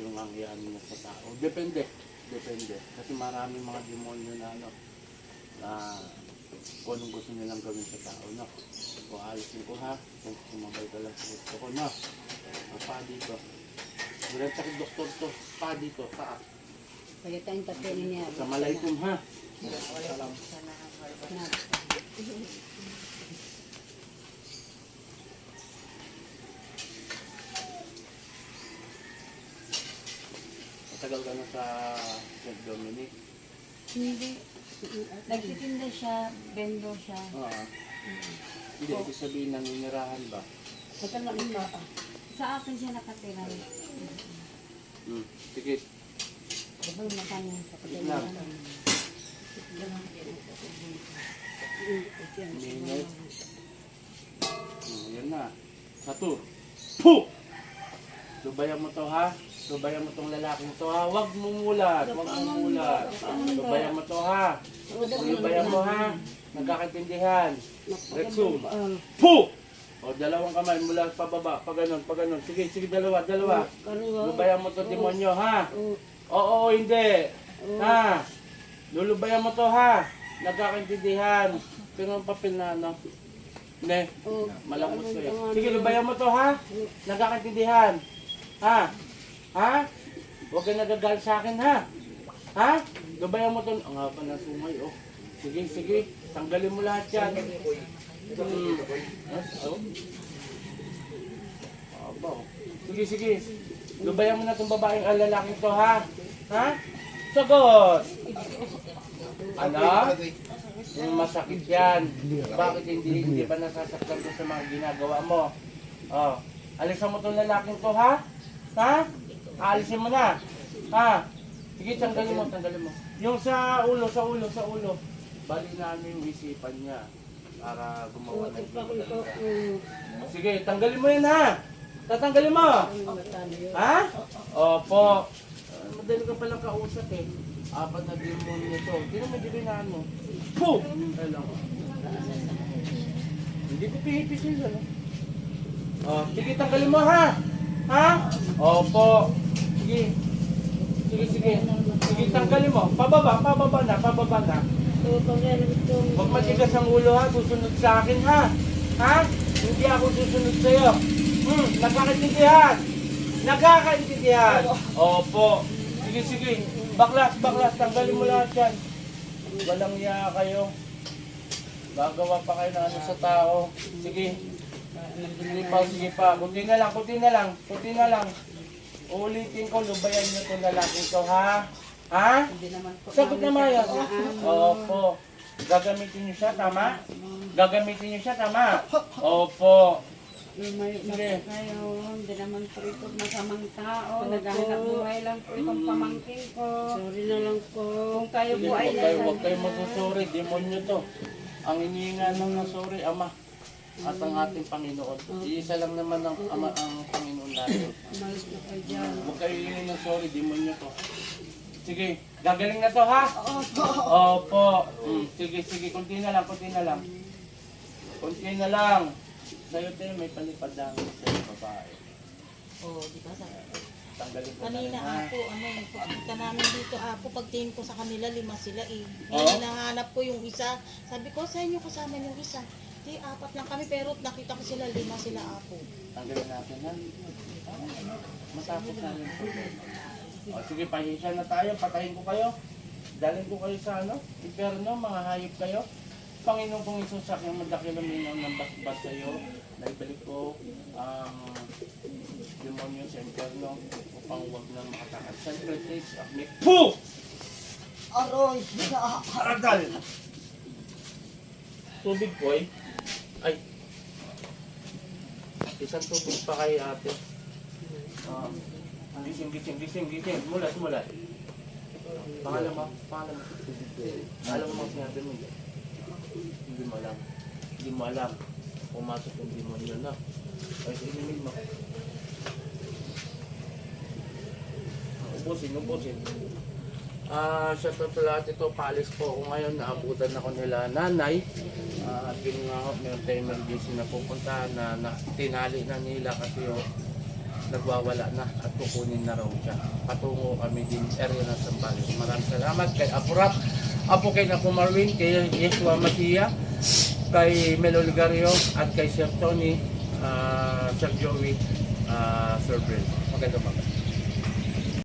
yung ang iyan niya sa tao. Depende. Depende. Kasi maraming mga demonyo na ano, na kung anong gusto nilang gawin sa tao, no? Kung alisin ko ha, kung sumabay ka lang sa gusto ko, no? Pa dito. Wala sa doktor to, pa dito, pa. Kaya tayong tatinin niya. Sa malaykum ha. Na, Matagal ka na sa St. Dominic. Hindi. Nagtitinda siya, bendo siya. Oo. Hindi, ibig sabihin naninirahan ba? Tagal na ba? Sa akin siya nakatira. Hmm. Sige, Diba yung mata niya sa Wait lang. Minute. Hmm, yan na. Satu. Puh! Lubayan mo to ha. Lubayan mo tong lalaking to ha. Huwag mumulat. Huwag mumulat. Lubayan mo to ha. Lubayan mo ha. Nagkakaintindihan. Rexum. Puh! O, dalawang kamay mula pa baba. Pa ganun, pa ganun. Sige, sige, dalawa, dalawa. Lubayan mo to demonyo ha. Oo, hindi. Ha? Lulubayan mo to ha. Nagkakaintindihan. Pero ang papel na ano. Ne, malambot ko yan. Sige, lubayan mo to ha. Nagkakaintindihan. Ha? Ha? Huwag ka nagagal sa akin ha. Ha? Lubayan mo to. Ang haba ng sumay oh. Sige, sige. Tanggalin mo lahat yan. Hmm. Oh. Aba, oh. Sige, sige. Lubayan mo na itong babaeng ang lalaking to, ha? Ha? Sagot! Ano? Masakit yan. Bakit hindi, hindi ba nasasaktan ko sa mga ginagawa mo? Oh. Alisan mo itong lalaking to, ha? Ha? Aalisin mo na. Ha? Sige, tanggalin mo, tanggalin mo. Yung sa ulo, sa ulo, sa ulo. Bali namin yung isipan niya para gumawa ng Sige, tanggalin mo yan ha. Tatanggalin mo. Ha? Opo. Uh, madali ka palang kausap eh. Apat na demon nito. Tino mo dito na ano. Puh! Hello. Hindi ko pihipisin ano. Oh, sige, tanggalin mo ha. Ha? Opo. Sige. Sige, sige. Tanggalin mo. Pababa, pababa na, pababa na. Huwag matigas ang ulo ha, susunod sa akin ha. Ha? Hindi ako susunod sa'yo. Hmm, nagkakaintindihan. Nagkakaintindihan. Opo. Sige, sige. Baklas, baklas. Tanggalin mo lahat yan. Walang iya kayo. Gagawa pa kayo ng ano sa tao. Sige. Sige pa, sige pa. Kunti na lang, kunti na lang. Kunti na lang. Ulitin ko, lubayan niyo itong lalaking to, ha? Ha? Hindi naman po. Sagot naman yan. Opo. Gagamitin niyo siya, tama? Gagamitin niyo siya, tama? Opo. May Sige. kayo, hindi naman po ito masamang tao. Naghahanap buhay lang po itong pamangkin ko. Sorry na lang po. Kung kayo Hindi, po ay Huwag kayo, huwag kayo magsusuri. Demonyo to. Ang iniinga lang ng sorry, Ama. At ang ating Panginoon. Iisa lang naman ang, ama, ang Panginoon natin. umalis na kayo dyan. Huwag kayo hingin ng sorry, demonyo to. Sige, gagaling na to ha? Opo. Opo. Mm, sige, sige, kunti na lang, kunti na lang. Kunti na lang. Sa'yo tayo may palipad lang sa babae. Oh, di ba sa Tanggalin ko na Kanina rin, ha? ako, ano, pagkita namin dito ako, pagtingin ko sa kanila, lima sila eh. Oo. Ngayon, hinahanap ko yung isa. Sabi ko, sa inyo kasama yung isa. Di, apat lang kami, pero nakita ko sila, lima sila ako. Tanggalin natin ha. Matapos namin po. O sige, pahisya na tayo. Patayin ko kayo. Dalhin ko kayo sa ano? Inferno, mga hayop kayo. Panginoon kong Isus sa aking madakilaminaw ng basbas sa iyo. Naibalik ko ang demonyo sa inferno upang huwag na makatakas. Please, akmik. Puh! Aroy! Aradal! Tubig po eh. Ay. Isang tubig pa kay ate. Ah. gising, gising, gising, gising. Mulat, mulat. Pangalan mo? Pangalan mo? Alam mo sinabi mo. hindi? Mo alam. Hindi mo alam. Pumasok yung demonyo na. Ay, sa inimig mo. Ubusin, ubusin. Ah, sa totoo lahat ito, paalis po ako ngayon. Naabutan ako nila nanay. Ah, at yun nga, ho, tayong emergency na pupunta na, na tinali na nila kasi oh, nagwawala na at kukunin na raw siya. Patungo kami din area ng Sambales. Maraming salamat kay Apo Rap, Apo kay Naku Marwin, kay Yeshua Masia, kay Melo Ligario at kay Sir Tony, ah, Sir Joey, uh, Sir Brent. Magandang umaga.